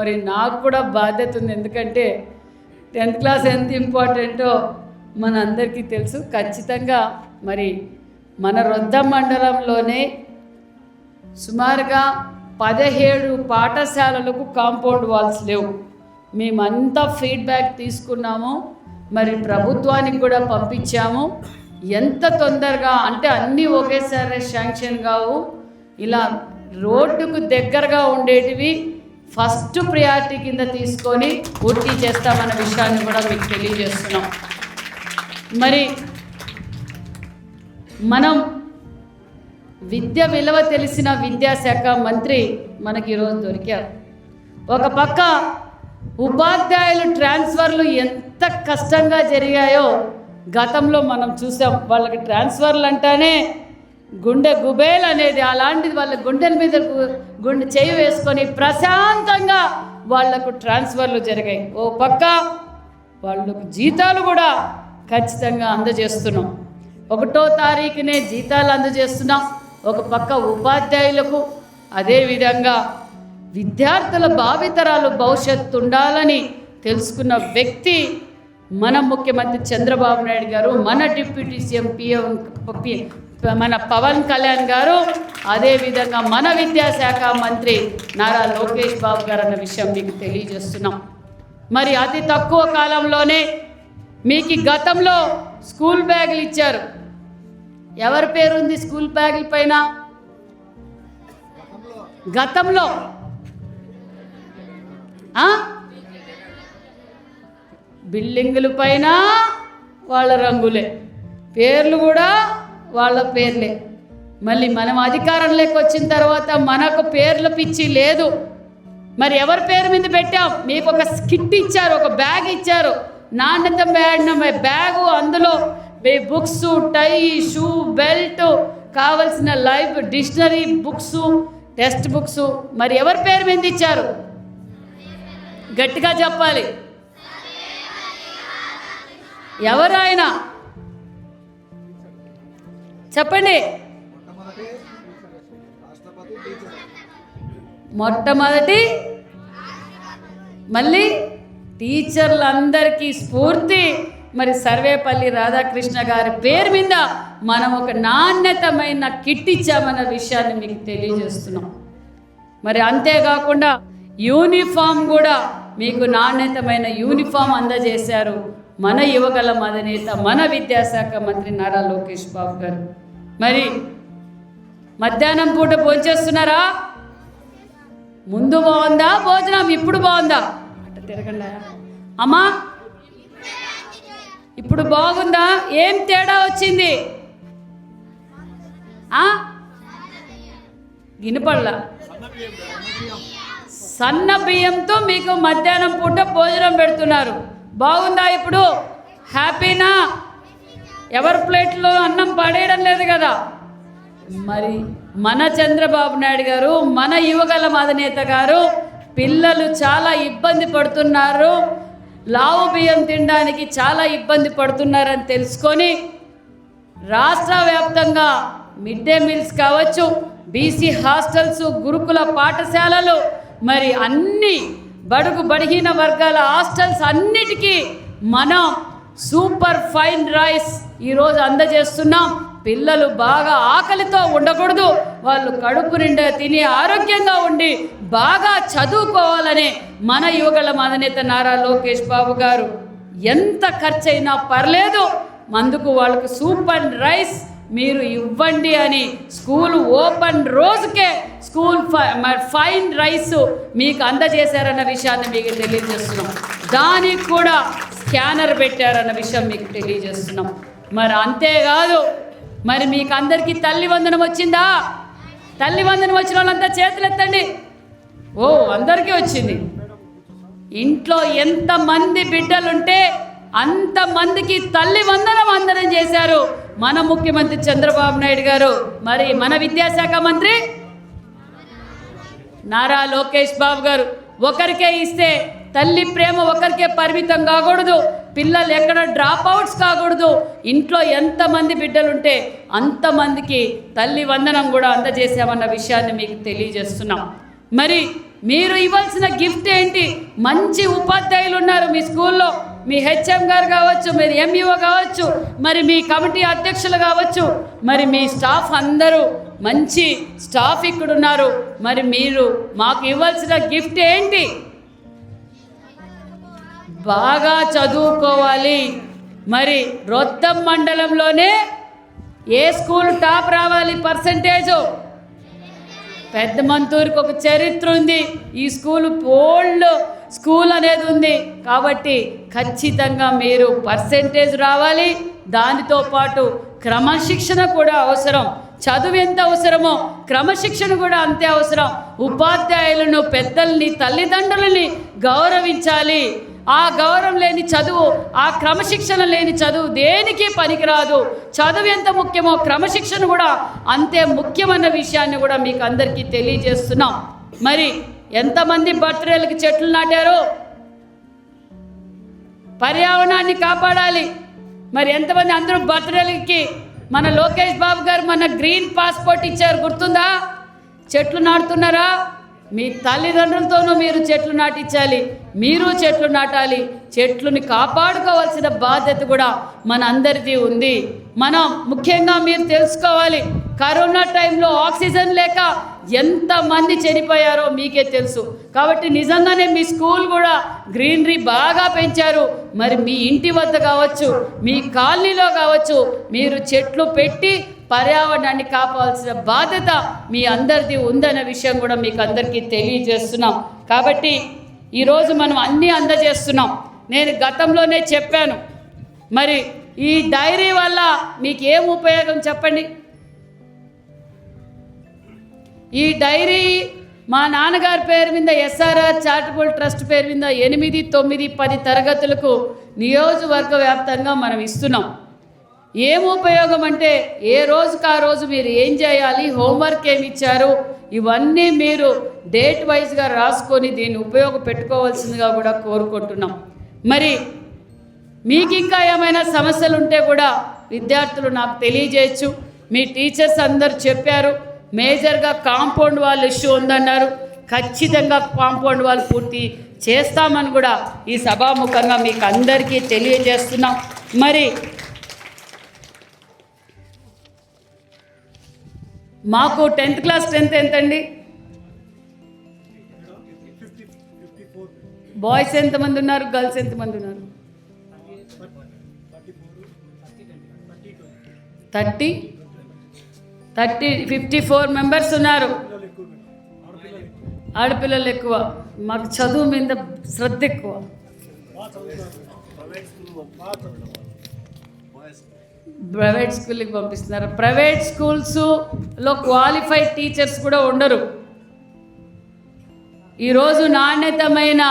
మరి నాకు కూడా బాధ్యత ఉంది. ఎందుకంటే టెన్త్ క్లాస్ ఎంత ఇంపార్టెంటో మన అందరికీ తెలుసు. ఖచ్చితంగా మరి మన రొద్ద మండలంలోనే సుమారుగా పదిహేడు పాఠశాలలకు కాంపౌండ్ వాల్స్ లేవు. మేమంతా ఫీడ్బ్యాక్ తీసుకున్నాము. మరి ప్రభుత్వానికి కూడా పంపించాము. ఎంత తొందరగా అంటే అన్నీ ఒకేసారి శాంక్షన్ కావు. ఇలా రోడ్డుకు దగ్గరగా ఉండేటివి ఫస్ట్ ప్రియారిటీ కింద తీసుకొని పూర్తి చేస్తామన్న విషయాన్ని కూడా మీకు తెలియజేస్తున్నాం. మరి మనం విద్య విలువ తెలిసిన విద్యాశాఖ మంత్రి మనకి ఈరోజు దొరికారు. ఒక పక్క ఉపాధ్యాయులు ట్రాన్స్ఫర్లు ఎంత కష్టంగా జరిగాయో గతంలో మనం చూసాం. వాళ్ళకి ట్రాన్స్ఫర్లు అంటేనే గుండె గుబేల్ అనేది అలాంటిది వాళ్ళ గుండెల మీద గుండె చేయి వేసుకొని ప్రశాంతంగా వాళ్ళకు ట్రాన్స్ఫర్లు జరిగాయి. ఓ పక్క వాళ్ళకు జీతాలు కూడా ఖచ్చితంగా అందజేస్తున్నాం. ఒకటో తారీఖునే జీతాలు అందజేస్తున్నాం. ఒక పక్క ఉపాధ్యాయులకు అదేవిధంగా విద్యార్థుల భావితరాలు భవిష్యత్తు ఉండాలని తెలుసుకున్న వ్యక్తి మన ముఖ్యమంత్రి చంద్రబాబు నాయుడు గారు మన డిప్యూటీ సీఎం పిఎం మన పవన్ కళ్యాణ్ గారు అదేవిధంగా మన విద్యాశాఖ మంత్రి నారా లోకేష్ బాబు గారు అన్న విషయం మీకు తెలియజేస్తున్నాం. మరి అతి తక్కువ కాలంలోనే మీకు గతంలో స్కూల్ బ్యాగులు ఇచ్చారు. ఎవరి పేరు ఉంది స్కూల్ బ్యాగుల పైన? గతంలో. ఆ? బిల్డింగుల పైన వాళ్ళ రంగులే. పేర్లు కూడా వాళ్ళ పేర్లే. మళ్ళీ మనం అధికారంలోకి వచ్చిన తర్వాత మనకు పేర్ల పిచ్చి లేదు. మరి ఎవరి పేరు మీద పెట్టాం? మీకు ఒక స్కిట్ ఇచ్చారు ఒక బ్యాగ్ ఇచ్చారు. నాణ్యత బ్యాగ్ బ్యాగు అందులో మీ బుక్స్ టై షూ బెల్ట్ కావలసిన life dictionary books text books. మరి ఎవరి పేరు మీద ఇచ్చారు? గట్టిగా చెప్పాలి. ఎవరాయన చెప్పండి. మొట్టమొదటి మళ్ళీ టీచర్లందరికీ స్ఫూర్తి. మరి సర్వేపల్లి రాధాకృష్ణ గారి పేరు మీద మనం ఒక నాణ్యతమైన కిట్ ఇచ్చామన్న విషయాన్ని మీకు తెలియజేస్తున్నాం. మరి అంతేకాకుండా యూనిఫామ్ కూడా మీకు నాణ్యతమైన యూనిఫామ్ అందజేశారు. మన యువగల అధినేత మన విద్యాశాఖ మంత్రి నారా లోకేష్ బాబు గారు. మరి మధ్యాహ్నం పూట భోంచేస్తున్నారా? ముందు బాగుందా? భోజనం ఇప్పుడు బాగుందా? అట్ట తిరగండా అమ్మా ఇప్పుడు బాగుందా? ఏం తేడా వచ్చింది? ఆ? వినపడలా? సన్న బియ్యంతో మీకు మధ్యాహ్నం పూట భోజనం పెడుతున్నారు. బాగుందా ఇప్పుడు? హ్యాపీనా? ఎవరి ప్లేట్లో అన్నం పడేయడం లేదు కదా? మరి మన చంద్రబాబు నాయుడు గారు మన యువగల అధినేత గారు పిల్లలు చాలా ఇబ్బంది పడుతున్నారు. లావు బియ్యం తినడానికి చాలా ఇబ్బంది పడుతున్నారని తెలుసుకొని రాష్ట్ర వ్యాప్తంగా మిడ్ డే మీల్స్ కావచ్చు బీసీ హాస్టల్స్ గురుకుల పాఠశాలలు మరి అన్నీ బడుగు బడిహీన వర్గాల హాస్టల్స్ అన్నిటికీ మనం సూపర్ ఫైన్ రైస్ ఈరోజు అందజేస్తున్నాం. పిల్లలు బాగా ఆకలితో ఉండకూడదు. వాళ్ళు కడుపు నిండా తిని ఆరోగ్యంగా ఉండి బాగా చదువుకోవాలని మన యువగల అధినేత నారా లోకేష్ బాబు గారు. ఎంత ఖర్చైనా పర్లేదు. అందుకు వాళ్ళకు సూప్ అండ్ రైస్ మీరు ఇవ్వండి అని స్కూల్ ఓపెన్ రోజుకే స్కూల్ ఫై- ఫైన్ రైస్ మీకు అందజేశారన్న విషయాన్ని మీకు తెలియజేస్తున్నాం. దానికి కూడా స్కానర్ పెట్టారన్న విషయం మీకు తెలియజేస్తున్నాం. మరి అంతేకాదు మరి మీకు అందరికీ తల్లి వందనం వచ్చిందా? తల్లి వందనం వచ్చిన వాళ్ళంతా చేతులు ఎత్తండి ఓ అందరికీ వచ్చింది. ఇంట్లో ఎంతమంది బిడ్డలుంటే అంతమందికి తల్లి వందనం వందనం చేశారు మన ముఖ్యమంత్రి చంద్రబాబు నాయుడు గారు. మరి మన విద్యాశాఖ మంత్రి నారా లోకేష్ బాబు గారు ఒకరికే ఇస్తే తల్లి ప్రేమ ఒకరికే పరిమితం కాకూడదు. పిల్లలు ఎక్కడ డ్రాప్ అవుట్స్ కాకూడదు. ఇంట్లో ఎంతమంది బిడ్డలుంటే అంతమందికి తల్లి వందనం కూడా అందజేసామన్న విషయాన్ని మీకు తెలియజేస్తున్నాం. మరి మీరు ఇవ్వాల్సిన గిఫ్ట్ ఏంటి? మంచి ఉపాధ్యాయులు ఉన్నారు మీ స్కూల్లో. మీ హెచ్ఎం గారు కావచ్చు మీరు ఎంఈఓ కావచ్చు మరి మీ కమిటీ అధ్యక్షులు కావచ్చు మరి మీ స్టాఫ్ అందరూ మంచి స్టాఫ్ ఇక్కడ ఉన్నారు మరి మీరు మాకు ఇవ్వాల్సిన గిఫ్ట్ ఏంటి? బాగా చదువుకోవాలి. మరి రొత్తం మండలంలోనే ఏ స్కూల్ టాప్ రావాలి పర్సంటేజు? పెద్ద మంతూరికి ఒక చరిత్ర ఉంది. ఈ స్కూల్ ఓల్డ్ స్కూల్ అనేది ఉంది. కాబట్టి ఖచ్చితంగా మీరు పర్సెంటేజ్ రావాలి. దానితో పాటు క్రమశిక్షణ కూడా అవసరం. చదువు ఎంత అవసరమో క్రమశిక్షణ కూడా అంతే అవసరం. ఉపాధ్యాయులను పెద్దల్ని తల్లిదండ్రులని గౌరవించాలి. ఆ గౌరవం లేని చదువు ఆ క్రమశిక్షణ లేని చదువు దేనికి పనికిరాదు? చదువు ఎంత ముఖ్యమో క్రమశిక్షణ కూడా అంతే ముఖ్యమైన విషయాన్ని కూడా మీకు అందరికీ తెలియజేస్తున్నాం. మరి ఎంతమంది బర్త్డేలకు చెట్లు నాటారు? పర్యావరణాన్ని కాపాడాలి. మరి ఎంతమంది అందరూ బర్త్డేలకి మన లోకేష్ బాబు గారు మన గ్రీన్ పాస్పోర్ట్ ఇచ్చారు గుర్తుందా? చెట్లు నాటుతున్నారా? మీ తల్లిదండ్రులతోనూ మీరు చెట్లు నాటించాలి మీరు చెట్లు నాటాలి చెట్లుని కాపాడుకోవాల్సిన బాధ్యత కూడా మన అందరిది ఉంది. మనం ముఖ్యంగా మీరు తెలుసుకోవాలి కరోనా టైంలో ఆక్సిజన్ లేక ఎంతమంది చనిపోయారో మీకే తెలుసు. కాబట్టి నిజంగానే మీ స్కూల్ కూడా గ్రీనరీ బాగా పెంచారు. మరి మీ ఇంటి వద్ద కావచ్చు మీ కాలనీలో కావచ్చు మీరు చెట్లు పెట్టి పర్యావరణాన్ని కాపాల్సిన బాధ్యత మీ అందరిది ఉందనే విషయం కూడా మీకు అందరికీ తెలియజేస్తున్నాం. కాబట్టి ఈరోజు మనం అన్నీ అందజేస్తున్నాం. నేను గతంలోనే చెప్పాను. మరి ఈ డైరీ వల్ల మీకు ఏం ఉపయోగం చెప్పండి? ఈ డైరీ మా నాన్నగారి పేరు మీద ఎస్ఆర్ఆర్ చారిటబుల్ ట్రస్ట్ పేరు మీద ఎనిమిది తొమ్మిది పది తరగతులకు నియోజకవర్గ వ్యాప్తంగా మనం ఇస్తున్నాం. ఏం ఉపయోగం అంటే ఏ రోజుకి ఆ రోజు మీరు ఏం చేయాలి హోంవర్క్ ఏమి ఇచ్చారు ఇవన్నీ మీరు డేట్ వైజ్గా రాసుకొని దీన్ని ఉపయోగపెట్టుకోవాల్సిందిగా కూడా కోరుకుంటున్నాం. మరి మీకు ఇంకా ఏమైనా సమస్యలు ఉంటే కూడా విద్యార్థులు నాకు తెలియజేయచ్చు. మీ టీచర్స్ అందరు చెప్పారు. మేజర్గా కాంపౌండ్ వాల్ ఇష్యూ ఉందన్నారు. ఖచ్చితంగా కాంపౌండ్ వాల్ పూర్తి చేస్తామని కూడా ఈ సభాముఖంగా మీకు అందరికీ తెలియజేస్తున్నాం. మరి మాకు టెన్త్ క్లాస్ స్ట్రెంత్ ఎంతండి? బాయ్స్ ఎంతమంది ఉన్నారు గర్ల్స్ ఎంతమంది ఉన్నారు? Thirty. Thirty fifty four members ఉన్నారు. ఆడపిల్లలు ఎక్కువ. మాకు చదువు మీద శ్రద్ధ ఎక్కువ. ప్రైవేట్ స్కూల్కి పంపిస్తున్నారు. ప్రైవేట్ స్కూల్స్లో క్వాలిఫైడ్ టీచర్స్ కూడా ఉండరు. ఈరోజు నాణ్యతమైన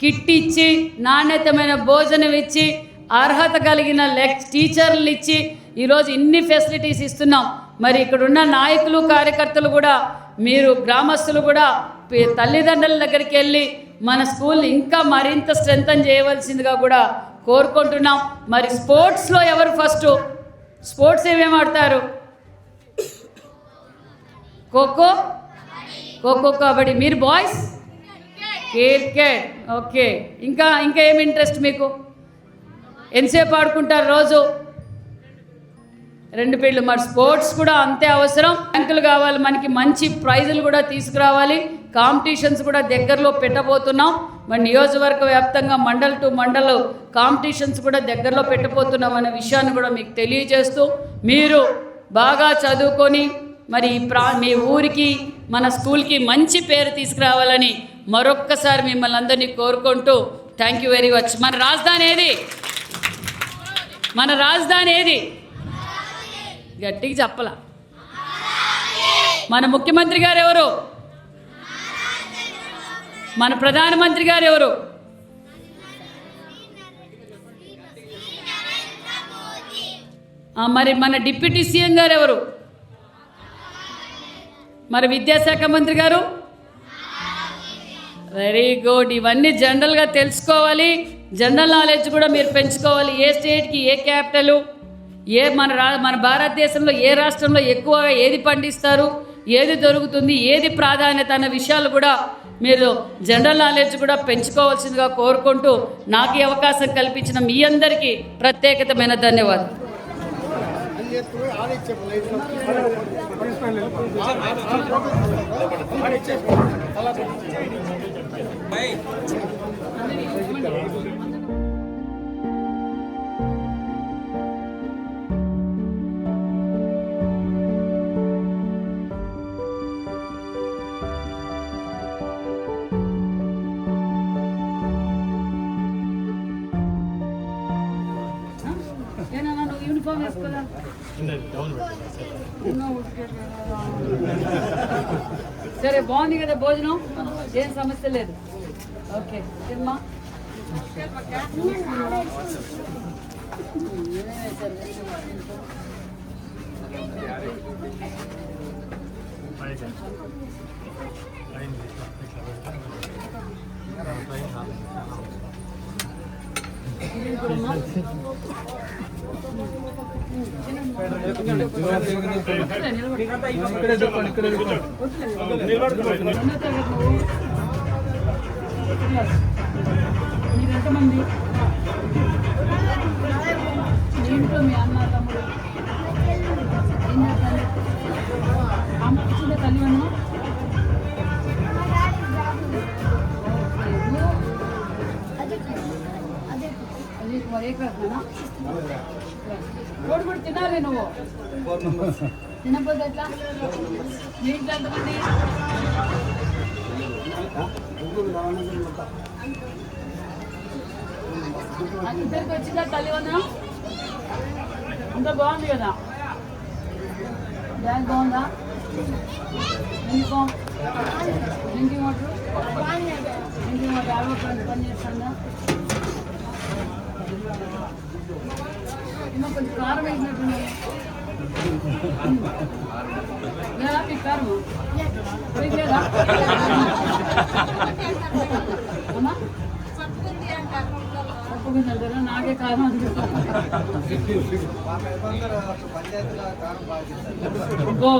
కిట్ ఇచ్చి నాణ్యతమైన భోజనం ఇచ్చి అర్హత కలిగిన లెక్ టీచర్లు ఇచ్చి ఈరోజు ఇన్ని ఫెసిలిటీస్ ఇస్తున్నాం. మరి ఇక్కడున్న నాయకులు కార్యకర్తలు కూడా మీరు గ్రామస్తులు కూడా తల్లిదండ్రుల దగ్గరికి వెళ్ళి మన స్కూల్ ఇంకా మరింత స్ట్రెంగ్తన్ చేయవలసిందిగా కూడా కోరుకుంటున్నాం. మరి స్పోర్ట్స్లో ఎవరు ఫస్ట్? స్పోర్ట్స్ ఏమేమి ఆడతారు? ఖోఖో? ఖోఖో కబడ్డీ. మీరు బాయ్స్? క్రికెట్. ఓకే. ఇంకా ఇంకా ఏమి ఇంట్రెస్ట్ మీకు? ఎంతసేపు ఆడుకుంటారు రోజు? రెండు పేర్లు మరి స్పోర్ట్స్ కూడా అంతే అవసరం. ర్యాంకులు కావాలి మనకి మంచి ప్రైజులు కూడా తీసుకురావాలి. కాంపిటీషన్స్ కూడా దగ్గరలో పెట్టబోతున్నాం. మరి నియోజకవర్గ వ్యాప్తంగా మండల్ టు మండల్ కాంపిటీషన్స్ కూడా దగ్గరలో పెట్టబోతున్నాం అనే విషయాన్ని కూడా మీకు తెలియజేస్తూ మీరు బాగా చదువుకొని మరి ప్రా మీ ఊరికి మన స్కూల్కి మంచి పేరు తీసుకురావాలని మరొక్కసారి మిమ్మల్ని అందరినీ కోరుకుంటూ థ్యాంక్ యూ వెరీ మచ్. మన రాజధాని ఏది? మన రాజధాని ఏది? గట్టిగా చెప్పలా. మన ముఖ్యమంత్రి గారు ఎవరు? మన ప్రధానమంత్రి గారు ఎవరు? మరి మన డిప్యూటీ సీఎం గారు ఎవరు? మరి విద్యాశాఖ మంత్రి గారు? వెరీ గుడ్ ఇవన్నీ జనరల్గా తెలుసుకోవాలి. జనరల్ నాలెడ్జ్ కూడా మీరు పెంచుకోవాలి. ఏ స్టేట్కి ఏ క్యాపిటల్? ఏ మన రా మన భారతదేశంలో ఏ రాష్ట్రంలో ఎక్కువగా ఏది పండిస్తారు ఏది దొరుకుతుంది ఏది ప్రాధాన్యత అన్న విషయాలు కూడా మీరు జనరల్ నాలెడ్జ్ కూడా పెంచుకోవాల్సిందిగా కోరుకుంటూ నాకు ఈ అవకాశం కల్పించిన మీ అందరికీ ప్రత్యేకతమైన ధన్యవాదాలు. యూనిఫామ్ వేసుకోదా సరే బాగుంది కదా భోజనం ఏం సమస్య లేదు ఓకే ఏమ్మా మీరెంతమంది మీ ఇంట్లో మీ అన్న తమ్ముడు ఏం చేస్తారు అమ్మ ఇచ్చిందే తల్లి అన్న కూడా తినాలి నువ్వు. తినకపోతే ఎట్లా? మీ ఇంట్లో ఎంతమంది? ఇద్దరికి వచ్చిందా తల్లి అంత బాగుంది కదా? బ్యాగ్ బాగుందా? Uniform? Drinking water? Drinking water యాభై పని చేస్తుందా కొంచెం కారం వేసినట్టుంది లేదా మీకు కారం మీకు లేదా అమ్మా తప్పకుండా అంటారా నాకే కారం అనిపిస్తుంది అబ్బో